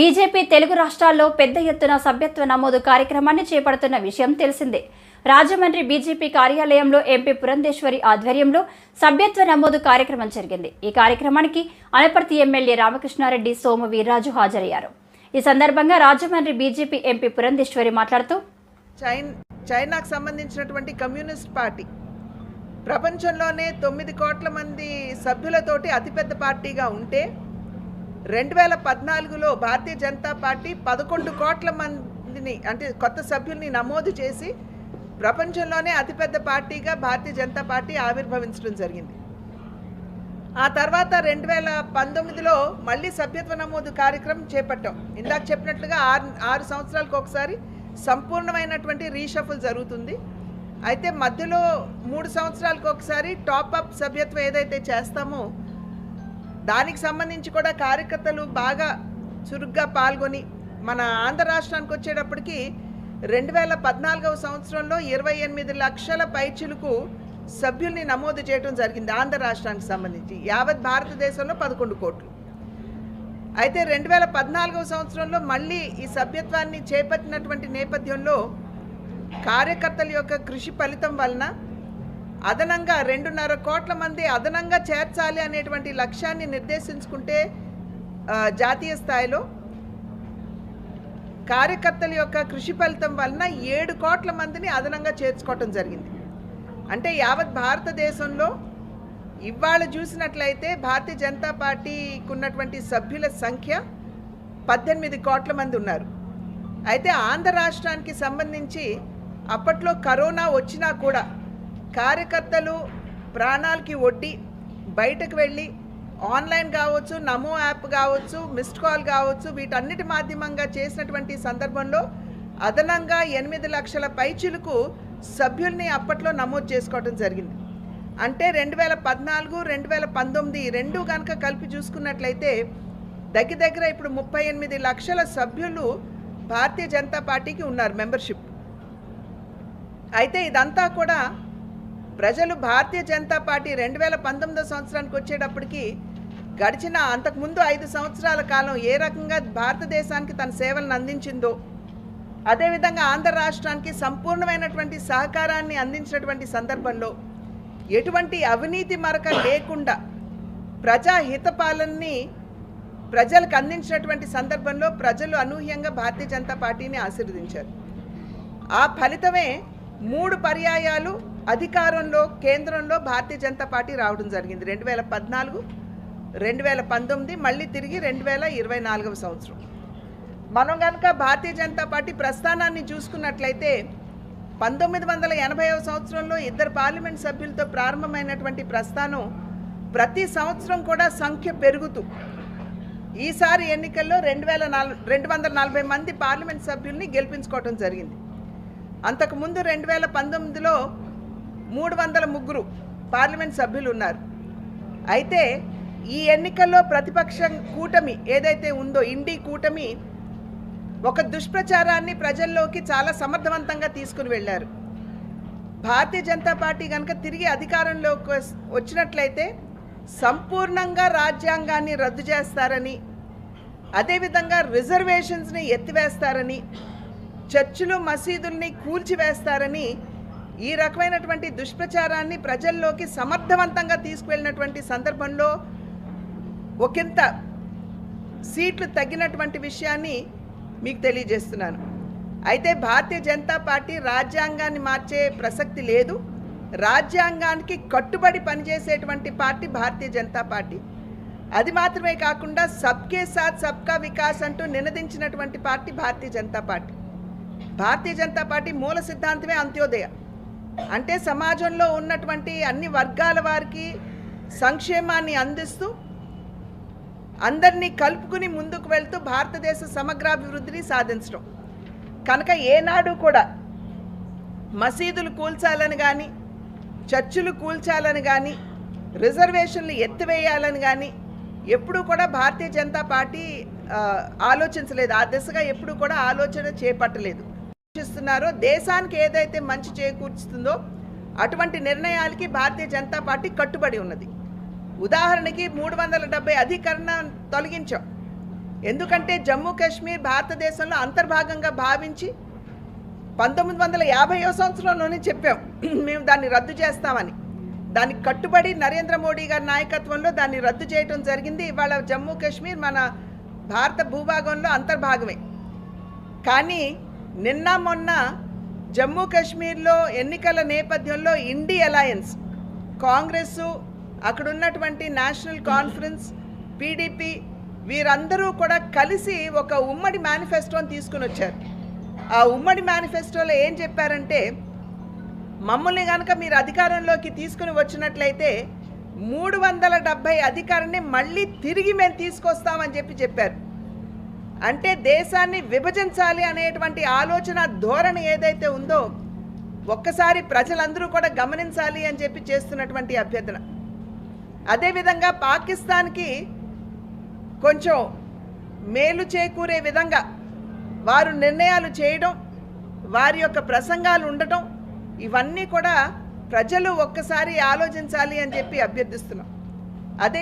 BJP Telugu రాష్ట్రాల్లో పెద్ద ఎత్తున సభ్యత్వ నమోదు కార్యక్రమాన్ని చేపడుతున్న విషయం తెలిసిందే. రాజమండ్రి బీజేపీ కార్యాలయంలో ఎంపీ పురంధేశ్వరి ఆధ్వర్యంలో సభ్యత్వ నమోదు కార్యక్రమం జరిగింది. ఈ కార్యక్రమానికి అనపర్తి ఎమ్మెల్యే రామకృష్ణారెడ్డి సోము వీర్రాజు హాజరయ్యారు. ఈ సందర్భంగా రాజమండ్రి బీజేపీ ఎంపీ పురంధేశ్వరి మాట్లాడుతూ చైన్ చైనాకు సంబంధించినటువంటి కమ్యూనిస్ట్ పార్టీ ప్రపంచంలోనే తొమ్మిది కోట్ల మంది సభ్యులతోటి అతిపెద్ద పార్టీగా ఉంటే రెండు వేల పద్నాలుగులో భారతీయ జనతా పార్టీ పదకొండు కోట్ల మందిని అంటే కొత్త సభ్యుల్ని నమోదు చేసి ప్రపంచంలోనే అతిపెద్ద పార్టీగా భారతీయ జనతా పార్టీ ఆవిర్భవించడం జరిగింది. ఆ తర్వాత రెండు వేల పంతొమ్మిదిలో మళ్ళీ సభ్యత్వ నమోదు కార్యక్రమం చేపట్టాం. ఇందాక చెప్పినట్లుగా ఆరు ఆరు సంవత్సరాలకు ఒకసారి సంపూర్ణమైనటువంటి రీషఫుల్ జరుగుతుంది. అయితే మధ్యలో మూడు సంవత్సరాలకు ఒకసారి టాప్ అప్ సభ్యత్వం ఏదైతే చేస్తామో దానికి సంబంధించి కూడా కార్యకర్తలు బాగా చురుగ్గా పాల్గొని మన ఆంధ్ర రాష్ట్రానికి వచ్చేటప్పటికి రెండు వేల పద్నాలుగవ సంవత్సరంలో ఇరవై ఎనిమిది లక్షల పైచులకు సభ్యుల్ని నమోదు చేయడం జరిగింది ఆంధ్ర రాష్ట్రానికి సంబంధించి యావత్ భారతదేశంలో పదకొండు కోట్లు. అయితే రెండు వేల పద్నాలుగవ సంవత్సరంలో మళ్ళీ ఈ సభ్యత్వాన్ని చేపట్టినటువంటి నేపథ్యంలో కార్యకర్తల యొక్క కృషి ఫలితం వలన అదనంగా రెండున్నర కోట్ల మంది అదనంగా చేర్చాలి అనేటువంటి లక్ష్యాన్ని నిర్దేశించుకుంటే జాతీయ స్థాయిలో కార్యకర్తల యొక్క కృషి ఫలితం వలన ఏడు కోట్ల మందిని అదనంగా చేర్చుకోవటం జరిగింది. అంటే యావత్ భారతదేశంలో ఇవాళ చూసినట్లయితే భారతీయ జనతా పార్టీకి ఉన్నటువంటి సభ్యుల సంఖ్య పద్దెనిమిది కోట్ల మంది ఉన్నారు. అయితే ఆంధ్ర రాష్ట్రానికి సంబంధించి అప్పట్లో కరోనా వచ్చినా కూడా కార్యకర్తలు ప్రాణాలకి ఒడ్డి బయటకు వెళ్ళి ఆన్లైన్ కావచ్చు నమో యాప్ కావచ్చు మిస్డ్ కాల్ కావచ్చు వీటన్నిటి మాధ్యమంగా చేసినటువంటి సందర్భంలో అదనంగా ఎనిమిది లక్షల పైచిలకు సభ్యుల్ని అప్పట్లో నమోదు చేసుకోవడం జరిగింది. అంటే రెండు వేల పద్నాలుగు రెండు వేల పంతొమ్మిది రెండు కనుక కలిపి చూసుకున్నట్లయితే దగ్గర దగ్గర ఇప్పుడు ముప్పై ఎనిమిది లక్షల సభ్యులు భారతీయ జనతా పార్టీకి ఉన్నారు మెంబర్షిప్. అయితే ఇదంతా కూడా ప్రజలు భారతీయ జనతా పార్టీ రెండు వేల పంతొమ్మిదో సంవత్సరానికి వచ్చేటప్పటికి గడిచిన అంతకుముందు ఐదు సంవత్సరాల కాలం ఏ రకంగా భారతదేశానికి తన సేవలను అందించిందో అదేవిధంగా ఆంధ్ర రాష్ట్రానికి సంపూర్ణమైనటువంటి సహకారాన్ని అందించినటువంటి సందర్భంలో ఎటువంటి అవినీతి మరక లేకుండా ప్రజాహితపాలనని ప్రజలకు అందించినటువంటి సందర్భంలో ప్రజలు అనూహ్యంగా భారతీయ జనతా పార్టీని ఆశీర్వదించారు. ఆ ఫలితమే మూడు పర్యాయాలు అధికారంలో కేంద్రంలో భారతీయ జనతా పార్టీ రావడం జరిగింది. రెండు వేల పద్నాలుగు రెండు వేల పంతొమ్మిది మళ్ళీ తిరిగి రెండు వేల ఇరవై నాలుగవ సంవత్సరం. మనం కనుక భారతీయ జనతా పార్టీ ప్రస్థానాన్ని చూసుకున్నట్లయితే పంతొమ్మిది వందల ఎనభైవ సంవత్సరంలో ఇద్దరు పార్లమెంట్ సభ్యులతో ప్రారంభమైనటువంటి ప్రస్థానం ప్రతి సంవత్సరం కూడా సంఖ్య పెరుగుతూ ఈసారి ఎన్నికల్లో రెండు వేల నాలుగు రెండు వందల నలభై మంది పార్లమెంట్ సభ్యుల్ని గెలిపించుకోవడం జరిగింది. అంతకుముందు రెండు వేల పంతొమ్మిదిలో మూడు వందల ముగ్గురు పార్లమెంట్ సభ్యులు ఉన్నారు అయితే ఈ ఎన్నికల్లో ప్రతిపక్ష కూటమి ఏదైతే ఉందో ఇండి కూటమి ఒక దుష్ప్రచారాన్ని ప్రజల్లోకి చాలా సమర్థవంతంగా తీసుకుని వెళ్ళారు. భారతీయ జనతా పార్టీ కనుక తిరిగి అధికారంలోకి వచ్చినట్లయితే సంపూర్ణంగా రాజ్యాంగాన్ని రద్దు చేస్తారని అదేవిధంగా రిజర్వేషన్స్ని ఎత్తివేస్తారని చర్చిలు మసీదుల్ని కూల్చివేస్తారని ఈ రకమైనటువంటి దుష్ప్రచారాన్ని ప్రజల్లోకి సమర్థవంతంగా తీసుకువెళ్ళినటువంటి సందర్భంలో ఒకంత సీట్లు తగ్గినటువంటి విషయాన్ని మీకు తెలియజేస్తున్నాను. అయితే భారతీయ జనతా పార్టీ రాజ్యాంగాన్ని మార్చే ప్రసక్తి లేదు. రాజ్యాంగానికి కట్టుబడి పనిచేసేటువంటి పార్టీ భారతీయ జనతా పార్టీ. అది మాత్రమే కాకుండా సబ్కే సాత్ సబ్కా వికాస్ అంటూ నినదించినటువంటి party Bharatiya Janata party. Bharatiya Janata party మూల సిద్ధాంతమే అంత్యోదయ. అంటే సమాజంలో ఉన్నటువంటి అన్ని వర్గాల వారికి సంక్షేమాన్ని అందిస్తూ అందరినీ కలుపుకుని ముందుకు వెళ్తూ భారతదేశ సమగ్రాభివృద్ధిని సాధించడం. కనుక ఏనాడు కూడా మసీదులు కూల్చాలని కానీ చర్చిలు కూల్చాలని కానీ రిజర్వేషన్లు ఎత్తివేయాలని కానీ ఎప్పుడూ కూడా భారతీయ జనతా పార్టీ ఆలోచించలేదు. ఆ దిశగా ఎప్పుడు కూడా ఆలోచన చేపట్టలేదు. సృష్టిస్తున్నారో దేశానికి ఏదైతే మంచి చేకూర్చుతుందో అటువంటి నిర్ణయాలకి భారతీయ జనతా పార్టీ కట్టుబడి ఉన్నది. ఉదాహరణకి మూడు వందల డెబ్బై అధికరణ తొలగించాం. ఎందుకంటే జమ్మూ కాశ్మీర్ భారతదేశంలో అంతర్భాగంగా భావించి పంతొమ్మిది వందల యాభైవ సంవత్సరంలోనే చెప్పాం మేము దాన్ని రద్దు చేస్తామని. దానికి కట్టుబడి నరేంద్ర మోడీ గారి నాయకత్వంలో దాన్ని రద్దు చేయటం జరిగింది. ఇవాళ జమ్మూ కాశ్మీర్ మన భారత భూభాగంలో అంతర్భాగమే. కానీ నిన్న మొన్న జమ్మూ కాశ్మీర్లో ఎన్నికల నేపథ్యంలో ఇండి అలయన్స్ కాంగ్రెస్ అక్కడ ఉన్నటువంటి నేషనల్ కాన్ఫరెన్స్ పీడీపీ వీరందరూ కూడా కలిసి ఒక ఉమ్మడి మేనిఫెస్టోని తీసుకుని వచ్చారు. ఆ ఉమ్మడి మేనిఫెస్టోలో ఏం చెప్పారంటే మమ్మల్ని కనుక మీరు అధికారంలోకి తీసుకుని వచ్చినట్లయితే మూడు వందల డెబ్భై అధికారాన్ని మళ్ళీ తిరిగి మేము తీసుకొస్తామని చెప్పి చెప్పారు. అంటే దేశాన్ని విభజించాలి అనేటువంటి ఆలోచన ధోరణి ఏదైతే ఉందో ఒక్కసారి ప్రజలందరూ కూడా గమనించాలి అని చెప్పి చేస్తున్నటువంటి అభ్యర్థన. అదేవిధంగా పాకిస్తాన్కి కొంచెం మేలు చేకూరే విధంగా వారు నిర్ణయాలు చేయడం వారి యొక్క ప్రసంగాలు ఉండటం ఇవన్నీ కూడా ప్రజలు ఒక్కసారి ఆలోచించాలి అని చెప్పి అభ్యర్థిస్తున్నాం.